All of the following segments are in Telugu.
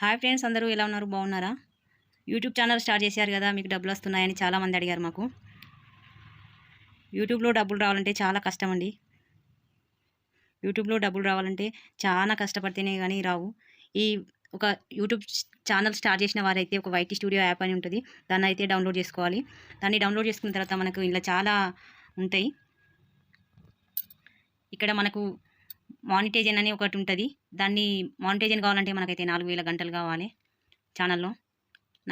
హాయ్ ఫ్రెండ్స్ అందరూ ఎలా ఉన్నారు? బాగున్నారా? యూట్యూబ్ ఛానల్ స్టార్ట్ చేశారు కదా మీకు డబ్బులు వస్తున్నాయని చాలామంది అడిగారు మాకు. యూట్యూబ్లో డబ్బులు రావాలంటే చాలా కష్టం అండి యూట్యూబ్లో డబ్బులు రావాలంటే చాలా కష్టపడితేనే కానీ రావు. ఈ ఒక యూట్యూబ్ ఛానల్ స్టార్ట్ చేసిన వారైతే ఒక వైటీ స్టూడియో యాప్ అని ఉంటుంది. దాన్ని అయితే డౌన్లోడ్ చేసుకోవాలి. దాన్ని డౌన్లోడ్ చేసుకున్న తర్వాత మనకు ఇలా చాలా ఉంటాయి. ఇక్కడ మనకు మానిటైజన్ అని ఒకటి ఉంటుంది. దాన్ని మానిటైజన్ కావాలంటే మనకైతే నాలుగు వేల గంటలు కావాలి ఛానల్లో.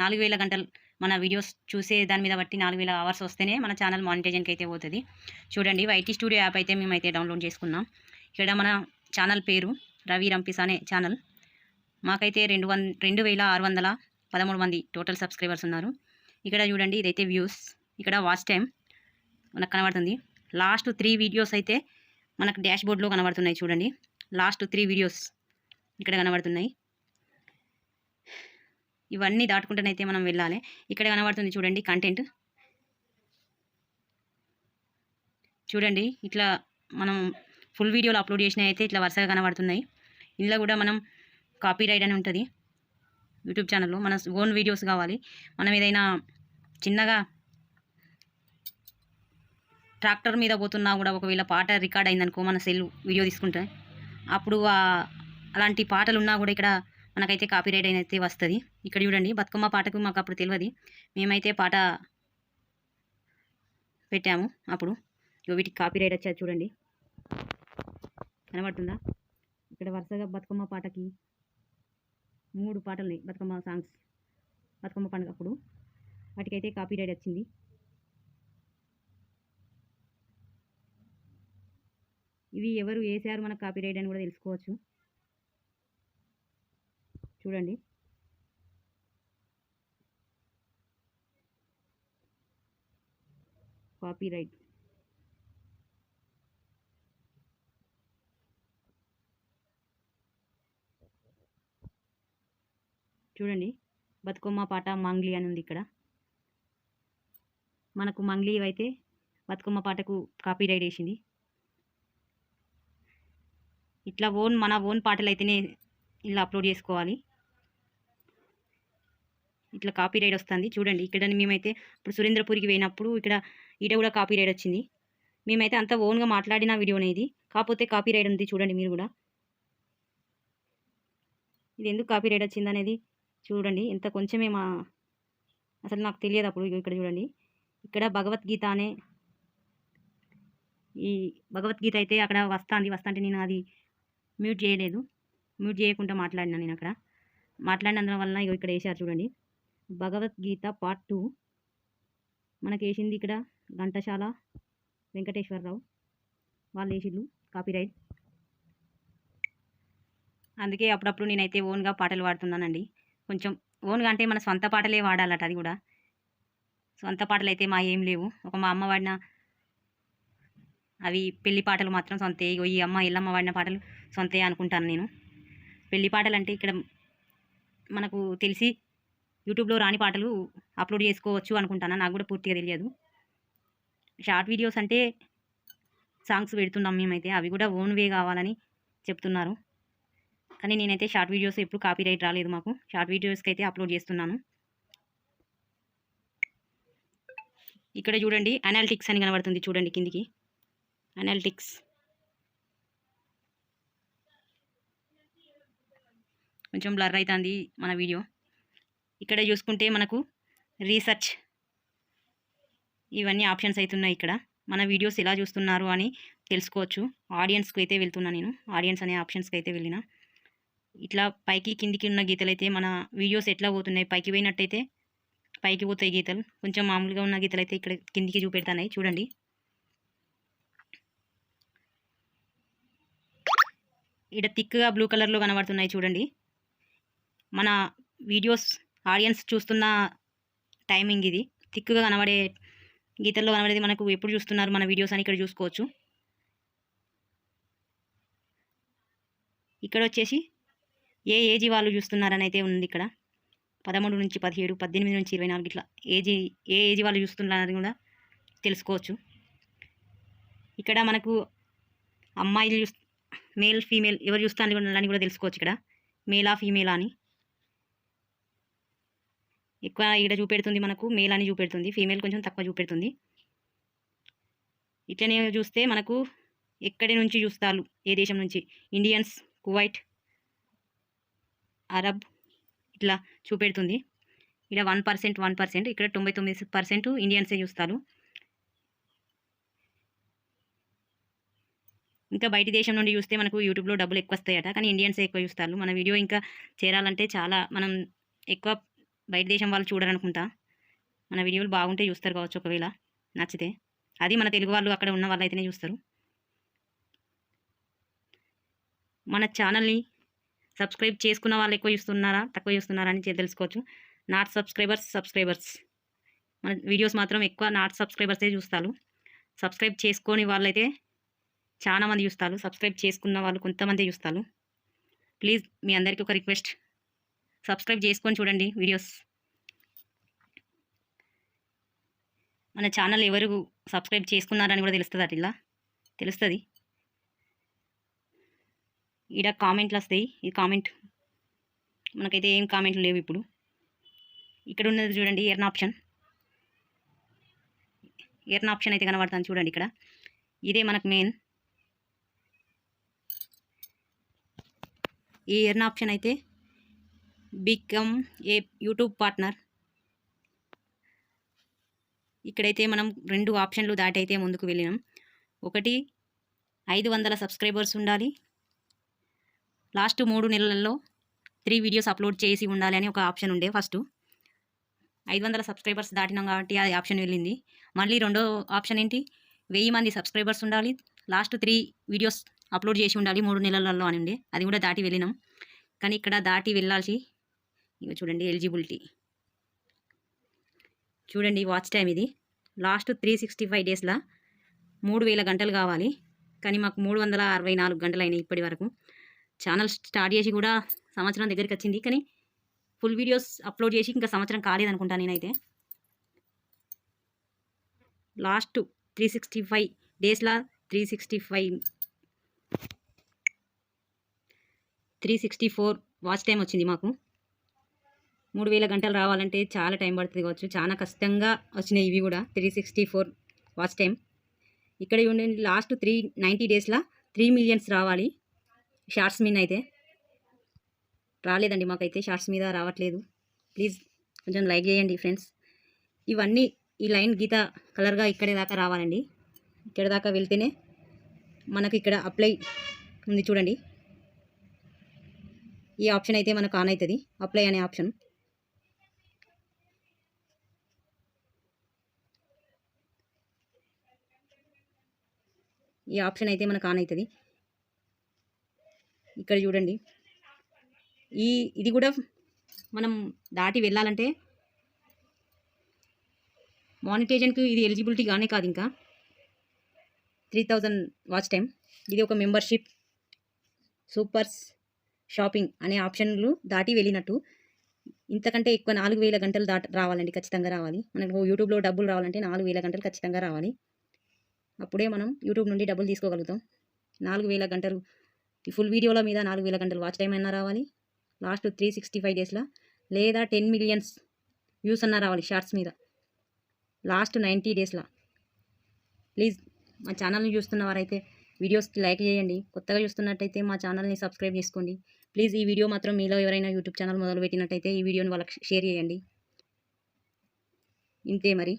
నాలుగు వేల గంటలు మన వీడియోస్ చూసే దాని మీద బట్టి నాలుగు వేల అవర్స్ వస్తేనే మన ఛానల్ మానిటైజన్కి అయితే పోతుంది. చూడండి వైటీ స్టూడియో యాప్ అయితే మేమైతే డౌన్లోడ్ చేసుకున్నాం. ఇక్కడ మన ఛానల్ పేరు రవి రంపిస్ అనే ఛానల్. మాకైతే రెండు వన్ రెండు వేల ఆరు వందల పదమూడు మంది టోటల్ సబ్స్క్రైబర్స్ ఉన్నారు. ఇక్కడ చూడండి ఇదైతే వ్యూస్. ఇక్కడ వాచ్ టైం మనకు కనబడుతుంది. లాస్ట్ త్రీ వీడియోస్ అయితే మనకు డాష్ బోర్డ్లో కనబడుతున్నాయి చూడండి. లాస్ట్ త్రీ వీడియోస్ ఇక్కడ కనబడుతున్నాయి. ఇవన్నీ దాటుకుంటేనైతే మనం వెళ్ళాలి. ఇక్కడ కనబడుతుంది చూడండి కంటెంట్. చూడండి ఇట్లా మనం ఫుల్ వీడియోలు అప్లోడ్ చేసినవి అయితే ఇట్లా వరుసగా కనబడుతున్నాయి. ఇందులో కూడా మనం కాపీ రైట్ అని ఉంటుంది. యూట్యూబ్ ఛానల్లో మన ఓన్ వీడియోస్ కావాలి. మనం ఏదైనా చిన్నగా ట్రాక్టర్ మీద పోతున్నా కూడా ఒకవేళ పాట రికార్డ్ అయిందనుకో మన సెల్ వీడియో తీసుకుంటే అప్పుడు అలాంటి పాటలు ఉన్నా కూడా ఇక్కడ మనకైతే కాపీరైట్ అయితే వస్తుంది. ఇక్కడ చూడండి బతుకమ్మ పాటకు మాకు అప్పుడు తెలియదు మేమైతే పాట పెట్టాము అప్పుడు. వీటికి కాపీరైట్ వచ్చేది చూడండి. కనబడుతుందా? ఇక్కడ వరుసగా బతుకమ్మ పాటకి మూడు పాటలు ఉన్నాయి బతుకమ్మ సాంగ్స్ బతుకమ్మ పండుగ అప్పుడు. వాటికైతే కాపీరైట్ వచ్చింది. ఇవి ఎవరు వేసారు మన కాపీ రైట్ అని కూడా తెలుసుకోవచ్చు. చూడండి. కాపీ రైట్ చూడండి. బతుకమ్మ పాట మంగ్లీ అని ఉంది ఇక్కడ. మనకు మంగ్లీ అయితే బతుకమ్మ పాటకు కాపీ రైట్ వేసింది. ఇట్లా ఓన్ మన ఓన్ పాటలు అయితేనే ఇలా అప్లోడ్ చేసుకోవాలి. ఇట్లా కాపీ రైడ్ వస్తుంది. చూడండి ఇక్కడ మేమైతే ఇప్పుడు సురేంద్రపూర్కి పోయినప్పుడు ఇక్కడ ఈడ కూడా కాపీ రైడ్ వచ్చింది. మేమైతే అంత ఓన్గా మాట్లాడిన వీడియోనే ఇది. కాకపోతే కాపీ రైడ్ ఉంది చూడండి మీరు కూడా. ఇది ఎందుకు కాపీ రైడ్ వచ్చింది అనేది చూడండి. ఎంత కొంచెమే మా అసలు నాకు తెలియదు అప్పుడు ఇక్కడ చూడండి. ఇక్కడ భగవద్గీత అనే ఈ భగవద్గీత అయితే అక్కడ వస్తుంది. వస్తుంటే నేను అది మ్యూట్ చేయలేదు. మ్యూట్ చేయకుండా మాట్లాడినా నేను అక్కడ. మాట్లాడినందున వల్ల ఇగో ఇక్కడ వేసారు చూడండి. Bhagavad Gita part two. మనకు వేసింది ఇక్కడ ఘంటశాల వెంకటేశ్వరరావు. వాళ్ళు వేసిళ్ళు కాపీరైట్. అందుకే అప్పుడప్పుడు నేనైతే ఓన్గా పాటలు పాడుతున్నానండి. కొంచెం ఓన్గా అంటే మన సొంత పాటలే వాడాలట అది కూడా. సొంత పాటలు అయితే మా ఏం లేవు. ఒక మా అమ్మ వాడిన అవి పెళ్ళి పాటలు మాత్రం సొంతే ఇగో ఈ అమ్మ ఇల్లమ్మ వాడిన పాటలు సొంతే అనుకుంటాను నేను. పెళ్ళి పాటలు అంటే ఇక్కడ మనకు తెలిసి యూట్యూబ్లో రాని పాటలు అప్లోడ్ చేసుకోవచ్చు అనుకుంటాను. నాకు కూడా పూర్తిగా తెలియదు. షార్ట్ వీడియోస్ అంటే సాంగ్స్ పెడుతున్నాం మేమైతే. అవి కూడా ఓన్ వే కావాలని చెప్తున్నారు. కానీ నేనైతే షార్ట్ వీడియోస్ ఎప్పుడు కాపీరైట్ రాలేదు మాకు. షార్ట్ వీడియోస్కి అయితే అప్లోడ్ చేస్తున్నాను. ఇక్కడ చూడండి అనాలిటిక్స్ అని కనబడుతుంది చూడండి కిందికి. అనాలిటిక్స్. కొంచెం బ్లర్ అవుతుంది మన వీడియో ఇక్కడ చూసుకుంటే మనకు రీసెర్చ్ ఇవన్నీ ఆప్షన్స్ అవుతున్నాయి ఇక్కడ. మన వీడియోస్ ఎలా చూస్తున్నారు అని తెలుసుకోవచ్చు. ఆడియన్స్కి అయితే వెళ్తున్నా నేను. ఆడియన్స్ అనే ఆప్షన్స్కి అయితే వెళ్ళిన. ఇట్లా పైకి కిందికి ఉన్న గీతలు అయితే మన వీడియోస్ ఎట్లా పోతున్నాయి? పైకి పోయినట్టయితే పైకి పోతాయి గీతలు. కొంచెం మామూలుగా ఉన్న గీతలు అయితే ఇక్కడ కిందికి చూపెడతాయి చూడండి. ఇక్కడ థిక్గా బ్లూ కలర్లో కనబడుతున్నాయి చూడండి. మన వీడియోస్ ఆడియన్స్ చూస్తున్న టైమింగ్ ఇది. థిక్గా కనబడే గీతల్లో కనబడేది మనకు ఎప్పుడు చూస్తున్నారు మన వీడియోస్ అని ఇక్కడ చూసుకోవచ్చు. ఇక్కడ వచ్చేసి ఏ ఏజీ వాళ్ళు చూస్తున్నారని అయితే ఉంది ఇక్కడ. పదమూడు నుంచి పదిహేడు పద్దెనిమిది నుంచి ఇరవై నాలుగు ఇట్లా ఏజీ ఏ ఏజీ వాళ్ళు చూస్తున్నారని కూడా తెలుసుకోవచ్చు. ఇక్కడ మనకు అమ్మాయిలు చూ మేల్ ఫీమేల్ ఎవరు చూస్తాను అని కూడా తెలుసుకోవచ్చు ఇక్కడ. మేలా ఫీమేలా అని. ఎక్కువ ఈడ చూపెడుతుంది మనకు మేల్ అని చూపెడుతుంది ఫీమేల్ కొంచెం తక్కువ చూపెడుతుంది. ఇట్లనే చూస్తే మనకు ఎక్కడి నుంచి చూస్తారు ఏ దేశం నుంచి? ఇండియన్స్ కువైట్ అరబ్ ఇట్లా చూపెడుతుంది. ఇక్కడ వన్ పర్సెంట్ వన్ పర్సెంట్ ఇక్కడ తొంభై తొమ్మిది పర్సెంట్ ఇండియన్సే చూస్తారు. ఇంకా బయట దేశం నుండి చూస్తే మనకు యూట్యూబ్లో డబ్బులు ఎక్కువ వస్తాయట కానీ ఇండియన్సే ఎక్కువ చూస్తారు. మన వీడియో ఇంకా చేరాలంటే చాలా మనం ఎక్కువ బయట దేశం వాళ్ళు చూడరనుకుంటా. మన వీడియోలు బాగుంటే చూస్తారు కావచ్చు ఒకవేళ నచ్చితే. అది మన తెలుగు వాళ్ళు అక్కడ ఉన్న వాళ్ళు అయితేనే చూస్తారు. మన ఛానల్ని సబ్స్క్రైబ్ చేసుకున్న వాళ్ళు ఎక్కువ చూస్తున్నారా తక్కువ చూస్తున్నారా అని తెలుసుకోవచ్చు. Not subscribers subscribers. మన వీడియోస్ మాత్రం ఎక్కువ నాట్ సబ్స్క్రైబర్సే చూస్తారు. సబ్స్క్రైబ్ చేసుకొని వాళ్ళైతే చాలామంది చూస్తారు. సబ్స్క్రైబ్ చేసుకున్న వాళ్ళు కొంతమంది చూస్తారు. ప్లీజ్ మీ అందరికీ ఒక రిక్వెస్ట్. సబ్స్క్రైబ్ చేసుకొని చూడండి వీడియోస్. మన ఛానల్ ఎవరు సబ్స్క్రైబ్ చేసుకున్నారని కూడా తెలుస్తుంది అట్లా ఇలా. తెలుస్తుంది. ఈడ కామెంట్లు వస్తాయి. ఈ కామెంట్. మనకైతే ఏం కామెంట్లు లేవు ఇప్పుడు. ఇక్కడ ఉన్నది చూడండి ఎర్న్ ఆప్షన్. ఎర్న్ ఆప్షన్ అయితే కనబడుతుంది చూడండి ఇక్కడ. ఇదే మనకు మెయిన్. ఈ ఎర్న్ ఆప్షన్ అయితే బికమ్ ఏ యూట్యూబ్ పార్ట్నర్. ఇక్కడైతే మనం రెండు ఆప్షన్లు దాటి అయితే ముందుకు వెళ్ళినాం. ఒకటి ఐదు వందల సబ్స్క్రైబర్స్ ఉండాలి. లాస్ట్ మూడు నెలల్లో త్రీ వీడియోస్ అప్లోడ్ చేసి ఉండాలి అని ఒక ఆప్షన్ ఉండే ఫస్ట్. ఐదు వందల సబ్స్క్రైబర్స్ దాటినాం కాబట్టి అది ఆప్షన్ వెళ్ళింది. మళ్ళీ రెండో ఆప్షన్ ఏంటి? వెయ్యి మంది సబ్స్క్రైబర్స్ ఉండాలి. లాస్ట్ త్రీ వీడియోస్ అప్లోడ్ చేసి ఉండాలి మూడు నెలలలో అని ఉండే. అది కూడా దాటి వెళ్ళినాం. కానీ ఇక్కడ దాటి వెళ్ళాల్సి ఇక చూడండి ఎలిజిబిలిటీ. చూడండి వాచ్ టైం ఇది. లాస్ట్ త్రీ సిక్స్టీ ఫైవ్ డేస్లో మూడు వేల గంటలు కావాలి. కానీ మాకు మూడు వందల అరవై నాలుగు గంటలు అయినాయి ఇప్పటి వరకు. ఛానల్ స్టార్ట్ చేసి కూడా సంవత్సరం దగ్గరికి వచ్చింది. కానీ ఫుల్ వీడియోస్ అప్లోడ్ చేసి ఇంకా సంవత్సరం కాలేదనుకుంటా నేనైతే. లాస్ట్ త్రీ సిక్స్టీ ఫైవ్ డేస్లో three sixty five three sixty four watch time వచ్చింది మాకు. మూడు వేల గంటలు రావాలంటే చాలా టైం పడుతుంది కావచ్చు. చాలా కష్టంగా వచ్చినాయి ఇవి కూడా. Three sixty four watch time. ఇక్కడ ఉండే లాస్ట్ త్రీ నైంటీ డేస్లో త్రీ మిలియన్స్ రావాలి. షార్ట్స్ మీద అయితే. రాలేదండి మాకైతే. షార్ట్స్ మీద రావట్లేదు. ప్లీజ్ కొంచెం లైక్ చేయండి ఫ్రెండ్స్. ఇవన్నీ ఈ లైన్ గీత కలర్గా ఇక్కడే దాకా రావాలండి. ఇక్కడ దాకా వెళ్తేనే మనకు ఇక్కడ అప్లై ఉంది చూడండి. ఈ ఆప్షన్ అయితే మనకు ఆన్ అవుతుంది. అప్లై అనే ఆప్షన్. ఈ ఆప్షన్ అయితే మనకు ఆన్ అవుతుంది. ఇక్కడ చూడండి. ఈ ఇది కూడా మనం దాటి వెళ్ళాలంటే మానిటైజన్కి ఇది ఎలిజిబిలిటీ కానీ కాదు ఇంకా. త్రీ థౌజండ్ వాచ్ టైం ఇది ఒక మెంబర్షిప్ సూపర్స్ షాపింగ్ అనే ఆప్షన్లు దాటి వెళ్ళినట్టు. ఇంతకంటే ఎక్కువ నాలుగు వేల గంటలు దాట రావాలండి ఖచ్చితంగా రావాలి. మనకు యూట్యూబ్లో డబ్బులు రావాలంటే నాలుగు వేల గంటలు ఖచ్చితంగా రావాలి. అప్పుడే మనం యూట్యూబ్ నుండి డబ్బులు తీసుకోగలుగుతాం. నాలుగు వేల గంటలు. ఈ ఫుల్ వీడియోల మీద నాలుగు వేల గంటలు వాచ్ టైం అయినా రావాలి. లాస్ట్ త్రీ సిక్స్టీ ఫైవ్ డేస్లో లేదా టెన్ మిలియన్స్ వ్యూస్ అన్నా రావాలి షార్ట్స్ మీద. లాస్ట్ నైంటీ డేస్లో. ప్లీజ్ మా ఛానల్ని చూస్తున్న వారైతే వీడియోస్కి లైక్ చేయండి. కొత్తగా చూస్తున్నట్టయితే మా ఛానల్ని సబ్స్క్రైబ్ చేసుకోండి. ప్లీజ్ ఈ వీడియో మాత్రం మీలో ఎవరైనా యూట్యూబ్ ఛానల్ మొదలుపెట్టినట్టయితే ఈ వీడియోని వాళ్ళకి షేర్ చేయండి. ఇంతే మరి.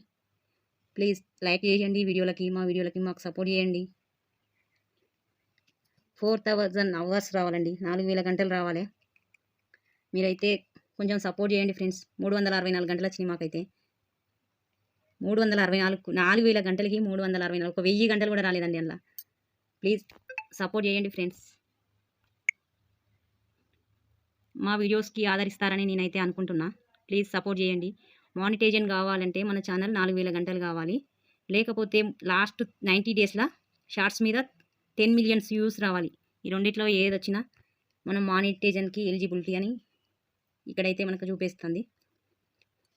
ప్లీజ్ లైక్ చేయండి వీడియోలకి మా వీడియోలకి మాకు సపోర్ట్ చేయండి. ఫోర్ థౌజండ్ అవర్స్ రావాలండి నాలుగు వేల గంటలు రావాలి. మీరైతే కొంచెం సపోర్ట్ చేయండి ఫ్రెండ్స్ మూడు వందల అరవై నాలుగు గంటలు వచ్చినాయి మాకైతే. మూడు వందల అరవై నాలుగు నాలుగు వేల గంటలకి మూడు వందల అరవై నాలుగు ఒక వెయ్యి గంటలు కూడా రాలేదండి అందులో. ప్లీజ్ సపోర్ట్ చేయండి ఫ్రెండ్స్. మా వీడియోస్కి ఆదరిస్తారని నేనైతే అనుకుంటున్నా. ప్లీజ్ సపోర్ట్ చేయండి. మానిటైజన్ కావాలంటే మన ఛానల్ నాలుగు వేల గంటలు కావాలి. లేకపోతే లాస్ట్ నైంటీ డేస్లో షార్ట్స్ మీద టెన్ మిలియన్స్ వ్యూస్ రావాలి. ఈ రెండిట్లో ఏది వచ్చినా మనం మానిటైజన్కి ఎలిజిబిలిటీ అని ఇక్కడైతే మనకు చూపిస్తుంది.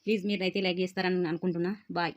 ప్లీజ్ మీరు అయితే లైక్ చేస్తారని అనుకుంటున్నా. బాయ్.